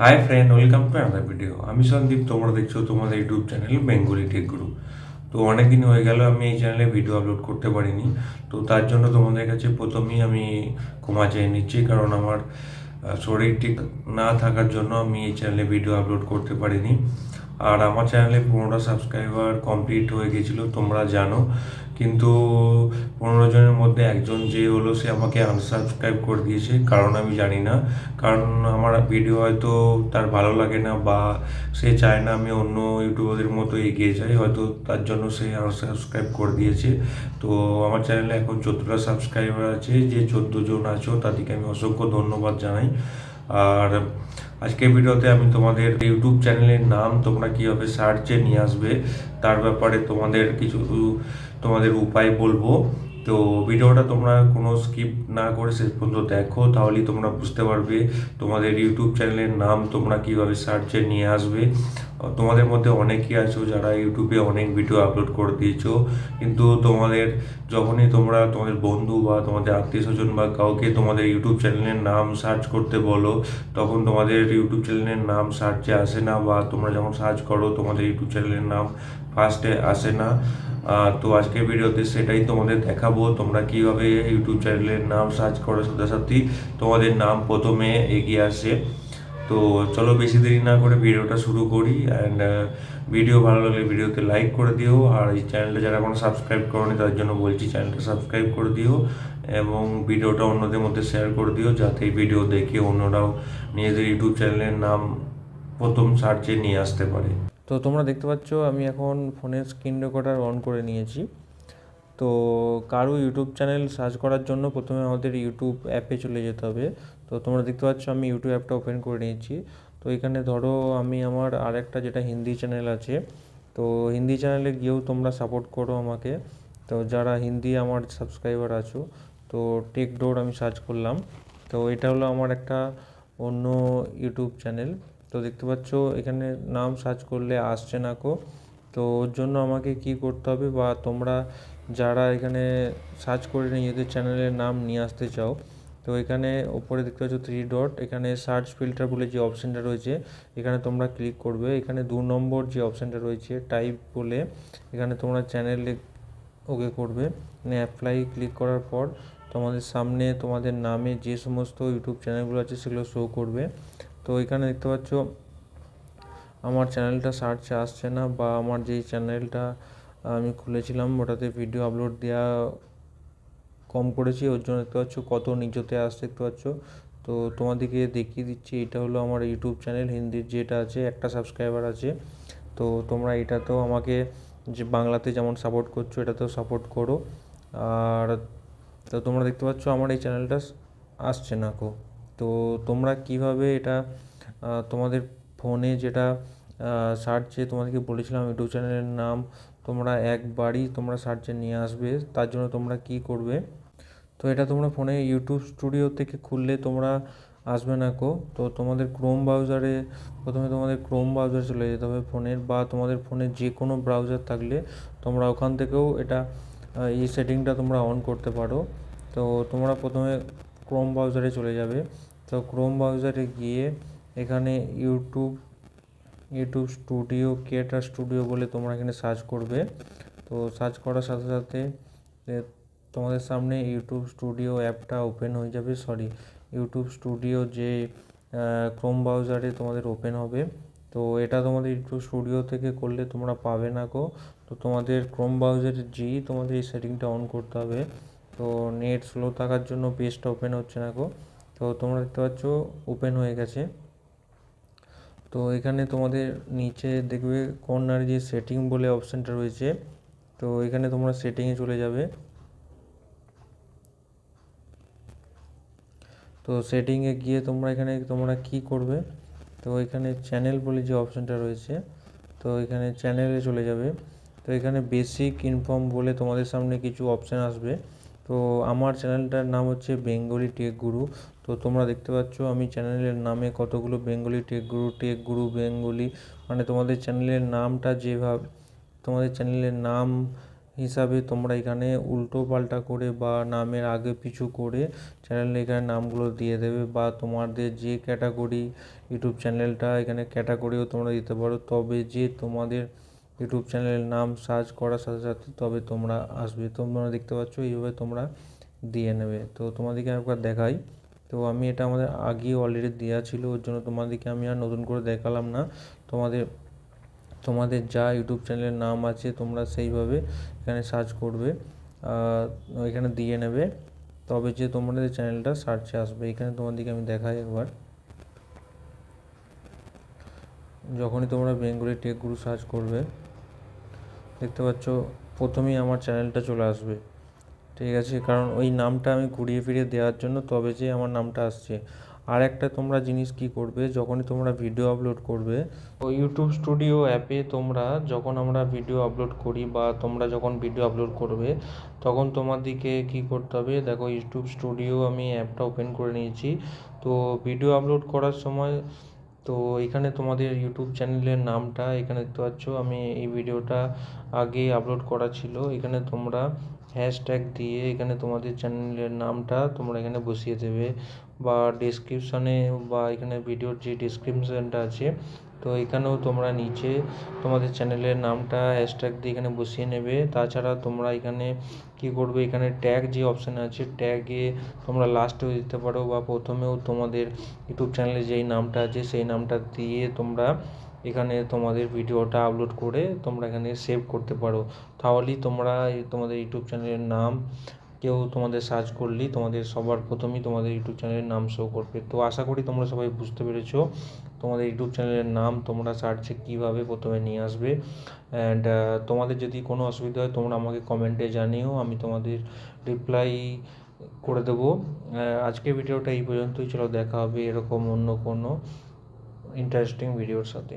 Hi friend welcome to another video আমি সন্দীপ, তোমরা দেখছ তোমাদের ইউটিউব চ্যানেল বেঙ্গলি টেক গুরু তো অনেক দিন হয়ে গেল, আমি এই চ্যানেলে ভিডিও আপলোড করতে পারিনি। তো তার জন্য তোমাদের কাছে প্রথমেই আমি ক্ষমা চেয়ে নিচ্ছি, কারণ আমার শরীর ঠিক না থাকার জন্য আমি এই চ্যানেলে ভিডিও আপলোড করতে পারিনি। আর আমার চ্যানেলে পনেরোটা সাবস্ক্রাইবার কমপ্লিট হয়ে গেছিল, তোমরা জানো। কিন্তু পনেরো জনের মধ্যে একজন যে হলো সে আমাকে আনসাবস্ক্রাইব করে দিয়েছে। কারণ আমি জানি না। কারণ আমার ভিডিও হয়তো তার ভালো লাগে না বা সে চায় না আমি অন্য ইউটিউবারদের মতো এগিয়ে যাই। হয়তো তার জন্য সে আনসাবস্ক্রাইব করে দিয়েছে। তো আমার চ্যানেলে এখন চোদ্দোটা সাবস্ক্রাইবার আছে। যে চোদ্দ জন আছো, তাদেরকে আমি অসংখ্য ধন্যবাদ জানাই। আর আজকের ভিডিওতে আমি তোমাদের ইউটিউব চ্যানেলের নাম তোমরা কীভাবে সার্চে নিয়ে আসবে, তার ব্যাপারে তোমাদের কিছু তোমাদের উপায় বলব। তো ভিডিওটা তোমরা কোনো স্কিপ না করে শেষ পর্যন্ত দেখো, তাহলেই তোমরা বুঝতে পারবে তোমাদের ইউটিউব চ্যানেলের নাম তোমরা কীভাবে সার্চে নিয়ে আসবে। তোমাদের মধ্যে অনেকেই আছো যারা ইউটিউবে অনেক ভিডিও আপলোড করে দিয়েছ। কিন্তু তোমাদের যখনই তোমরা তোমাদের বন্ধু বা তোমাদের আত্মীয় স্বজন বা কাউকে তোমাদের ইউটিউব চ্যানেলের নাম সার্চ করতে বলো, তখন তোমাদের ইউটিউব চ্যানেলের নাম সার্চে আসে না বা তোমরা যখন সার্চ করো, তোমাদের ইউটিউব চ্যানেলের নাম ফার্স্টে আসে না। তো আজকের ভিডিওতে সেটাই তোমাদের দেখাবো, তোমরা কীভাবে ইউটিউব চ্যানেলের নাম সার্চ করার সাথে সাথেই তোমাদের নাম প্রথমে এগিয়ে আসে। তো চলো বেশি দেরি না করে ভিডিওটা শুরু করি অ্যান্ড ভিডিও ভালো লাগলে ভিডিওতে লাইক করে দিও আর এই চ্যানেলটা যারা এখনও সাবস্ক্রাইব করনি তার জন্য বলছি চ্যানেলটা সাবস্ক্রাইব করে দিও এবং ভিডিওটা অন্যদের মধ্যে শেয়ার করে দিও যাতে এই ভিডিও দেখে অন্যরাও নিজেদের ইউটিউব চ্যানেলের নাম প্রথম সার্চে নিয়ে আসতে পারে। তো তোমরা দেখতে পাচ্ছ আমি এখন ফোনের স্ক্রিন রেকর্ডার অন করে নিয়েছি। তো কারও ইউটিউব চ্যানেল সার্চ করার জন্য প্রথমে আমাদের ইউটিউব অ্যাপে চলে যেতে হবে। তো তোমরা দেখতে পাচ্ছ আমি ইউটিউব অ্যাপটা ওপেন করে নিয়েছি। তো এখানে ধরো আমি আমার আরেকটা যেটা হিন্দি চ্যানেল আছে, তো হিন্দি চ্যানেলে গিয়েও তোমরা সাপোর্ট করো আমাকে। তো যারা হিন্দি আমার সাবস্ক্রাইবার আছো, তো টেক ডোর আমি সার্চ করলাম। তো এটা হলো আমার একটা অন্য ইউটিউব চ্যানেল তো দেখতে পাচ্ছ এখানে নাম সার্চ করলে আসছে না কো। তো ওর জন্য আমাকে কি করতে হবে বা তোমরা যারা এখানে সার্চ করে নিজেদের চ্যানেলের নাম নিয়ে আসতে চাও তো এখানে ওপরে দেখতে পাচ্ছ থ্রি ডট এখানে সার্চ ফিল্টার বলে যে অপশানটা রয়েছে, এখানে তোমরা ক্লিক করবে। এখানে দু নম্বর যে অপশানটা রয়েছে টাইপ বলে এখানে তোমরা চ্যানেলে ওকে করবে। মানে অ্যাপ্লাই ক্লিক করার পর তোমাদের সামনে তোমাদের নামে যে সমস্ত ইউটিউব চ্যানেলগুলো আছে সেগুলো শো করবে। তো এখানে দেখতে পাচ্ছ আমার চ্যানেলটা সার্চে আসছে না বা আমার যেই চ্যানেলটা আমি খুলেছিলাম ওটাতে ভিডিও আপলোড দেওয়া কম করেছি, ওর জন্য দেখতে পাচ্ছ কত নিচতে আসছে দেখতে পাচ্ছ। তো তোমাদেরকে দেখিয়ে দিচ্ছি, এটা হলো আমার ইউটিউব চ্যানেল হিন্দির যেটা আছে, একটা সাবস্ক্রাইবার আছে। তো তোমরা এটাতেও আমাকে যে বাংলাতে যেমন সাপোর্ট করছ, এটাতেও সাপোর্ট করো। আর তো তোমরা দেখতে পাচ্ছ আমার এই চ্যানেলটা আসছে না কো। তো তোমরা কীভাবে এটা তোমাদের ফোনে যেটা সার্চে তোমাদেরকে বলেছিলাম ইউটিউব চ্যানেলের নাম, তোমরা একবারই তোমরা সার্চে নিয়ে আসবে, তার জন্য তোমরা কি করবে? তো এটা তোমরা ফোনে ইউটিউব স্টুডিও থেকে খুললে তোমরা আসবে না কো তো তোমাদের ক্রোম ব্রাউজারে প্রথমে তোমাদের ক্রোম ব্রাউজার চলে যেতে হবে ফোনের বা তোমাদের ফোনে যে কোনো ব্রাউজার থাকলে তোমরা ওখান থেকেও এটা এই সেটিংটা তোমরা অন করতে পারো। তো তোমরা প্রথমে ক্রোম ব্রাউজারে চলে যাবে। তো ক্রোম ব্রাউজারে গিয়ে এখানে YouTube YouTube studio creator studio বলে তোমরা এখানে সার্চ করবে। তো সার্চ করার সাথে সাথে তোমাদের সামনে ইউটিউব স্টুডিও অ্যাপটা ওপেন হয়ে যাবে সরি ইউটিউব স্টুডিও যে ক্রোম ব্রাউজারে তোমাদের ওপেন হবে। তো এটা তোমাদের ইউটিউব স্টুডিও থেকে করলে তোমরা পাবে না গো। তো তোমাদের ক্রোম ব্রাউজারে যেই তোমাদের এই সেটিংটা অন করতে হবে, তো নেট স্লো থাকার জন্য পেজটা ওপেন হচ্ছে না গো। তো তোমরা দেখতে পাচ্ছ ওপেন হয়ে গেছে। তো এখানে তোমাদের নিচে দেখবে কর্নারে যে সেটিং বলে অপশানটা রয়েছে, তো এখানে তোমরা সেটিংয়ে চলে যাবে। তো সেটিংয়ে গিয়ে তোমরা এখানে, তোমরা কি করবে? তো এখানে চ্যানেল বলে যে অপশানটা রয়েছে, তো এখানে চ্যানেলে চলে যাবে। তো এখানে বেসিক ইনফর্ম বলে তোমাদের সামনে কিছু অপশান আসবে। তো আমার চ্যানেলটার নাম হচ্ছে বেঙ্গলি টেক গুরু তো তোমরা দেখতে পাচ্ছ, আমি চ্যানেলের নামে কতগুলো Bengali tech guru tech guru Bengali মানে তোমাদের চ্যানেলের নামটা যেভাবে, তোমাদের চ্যানেলের নাম হিসাবে তোমরা এখানে উল্টো পাল্টা করে বা নামের আগে পিছু করে চ্যানেলে এখানে নামগুলো দিয়ে দেবে বা তোমাদের যে ক্যাটাগরি ইউটিউব চ্যানেলটা এখানে ক্যাটাগরিও তোমরা দিতে পারো। তবে যে তোমাদের ইউটিউব চ্যানেলের নাম সার্চ করার সাথে সাথে তবে তোমরা আসবে। তোমরা দেখতে পাচ্ছ এইভাবে তোমরা দিয়ে নেবে। তো তোমাদেরকে একবার দেখাই। তো আমি এটা আমাদের আগেই অলরেডি দেওয়া ছিল, ওর জন্য তোমাদেরকে আমি আর নতুন করে দেখালাম না। তোমাদের তোমাদের যা ইউটিউব চ্যানেলের নাম আছে, তোমরা সেইভাবে এখানে সার্চ করবে এখানে দিয়ে নেবে, তবে যে তোমাদের চ্যানেলটা সার্চে আসবে। এখানে তোমাদেরকে আমি দেখাই একবার। যখনই তোমরা বেঙ্গলি টেক গুরু সার্চ করবে, দেখতে পাচ্ছ প্রথমেই আমার চ্যানেলটা চলে আসবে। ঠিক আছে? কারণ ওই নামটা আমি ঘুরিয়ে ফিরিয়ে দেওয়ার জন্য তবে যে আমার নামটা আসছে। আর একটা তোমরা জিনিস কি করবে, যখনই তোমরা ভিডিও আপলোড করবে, তো ইউটিউব স্টুডিও অ্যাপে তোমরা যখন আমরা ভিডিও আপলোড করি বা তোমরা যখন ভিডিও আপলোড করবে, তখন তোমাদেরকে কি করতে হবে, দেখো ইউটিউব স্টুডিও আমি অ্যাপটা ওপেন করে নিয়েছি। তো ভিডিও আপলোড করার সময় তো এখানে তোমাদের ইউটিউব চ্যানেলের নামটা এখানে দেখতে পাচ্ছ। আমি এই ভিডিওটা আগে আপলোড করা ছিল। এখানে তোমরা হ্যাশট্যাগ দিয়ে এখানে তোমাদের চ্যানেলের নামটা তোমরা এখানে বসিয়ে দেবে বা ডেসক্রিপশানে বা এখানে ভিডিওর যে ডেসক্রিপশনটা আছে তো এখানেও তোমরা নিচে তোমাদের চ্যানেলের নামটা হ্যাশট্যাগ দিয়ে এখানে বসিয়ে নেবে। তাছাড়া তোমরা এখানে কি করবে? এখানে ট্যাগ যে অপশান আছে ট্যাগে তোমরা লাস্টেও দিতে পারো বা প্রথমেও তোমাদের ইউটিউব চ্যানেলে যেই নামটা আছে, সেই নামটা দিয়ে তোমরা এখানে তোমাদের ভিডিওটা আপলোড করে তোমরা এখানে সেভ করতে পারো। তাহলেই তোমরা তোমাদের ইউটিউব চ্যানেলের নাম কেউ তোমাদের সার্চ করলেই তোমাদের সবার প্রথমেই তোমাদের ইউটিউব চ্যানেলের নাম শো করবে। তো আশা করি তোমরা সবাই বুঝতে পেরেছ। তোমাদের ইউটিউব চ্যানেলের নাম তোমরা সার্চে কীভাবে প্রথমে নিয়ে আসবে? অ্যান্ড তোমাদের যদি কোনো অসুবিধা হয়, তোমরা আমাকে কমেন্টে জানিও, আমি তোমাদের রিপ্লাই করে দেবো। আজকে ভিডিওটা এই পর্যন্তই ছিল দেখা হবে এরকম অন্য কোনো ইন্টারেস্টিং ভিডিওর সাথে।